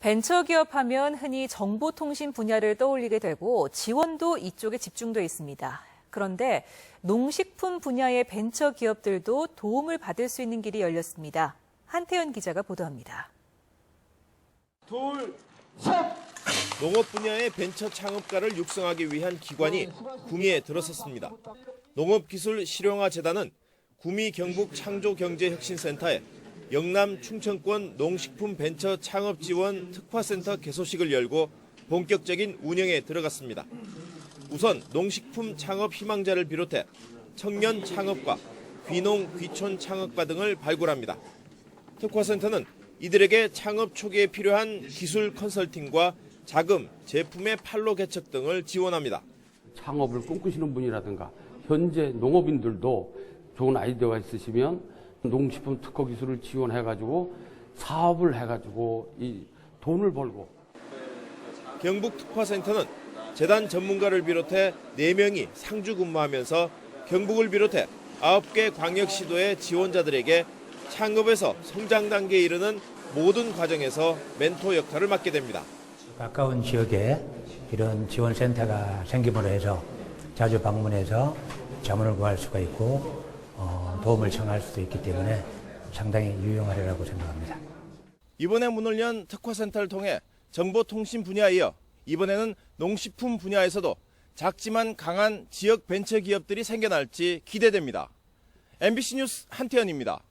벤처기업 하면 흔히 정보통신 분야를 떠올리게 되고 지원도 이쪽에 집중돼 있습니다. 그런데 농식품 분야의 벤처기업들도 도움을 받을 수 있는 길이 열렸습니다. 한태현 기자가 보도합니다. 둘, 셋! 농업 분야의 벤처 창업가를 육성하기 위한 기관이 구미에 들어섰습니다. 농업기술 실용화 재단은 구미 경북 창조경제혁신센터에 영남 충청권 농식품 벤처 창업 지원 특화센터 개소식을 열고 본격적인 운영에 들어갔습니다. 우선 농식품 창업 희망자를 비롯해 청년 창업과 귀농 귀촌 창업가 등을 발굴합니다. 특화센터는 이들에게 창업 초기에 필요한 기술 컨설팅과 자금, 제품의 판로 개척 등을 지원합니다. 창업을 꿈꾸시는 분이라든가 현재 농업인들도 좋은 아이디어가 있으시면 농식품 특허 기술을 지원해가지고 사업을 해가지고 이 돈을 벌고 경북 특화센터는 재단 전문가를 비롯해 4명이 상주 근무하면서 경북을 비롯해 9개 광역시도의 지원자들에게 창업에서 성장 단계에 이르는 모든 과정에서 멘토 역할을 맡게 됩니다. 가까운 지역에 이런 지원센터가 생김으로 해서 자주 방문해서 자문을 구할 수가 있고 어, 도움을 청할 수도 있기 때문에 상당히 유용하리라고 생각합니다. 이번에 문을 연 특화센터를 통해 정보통신 분야에 이어 이번에는 농식품 분야에서도 작지만 강한 지역 벤처 기업들이 생겨날지 기대됩니다. MBC 뉴스 한태현입니다.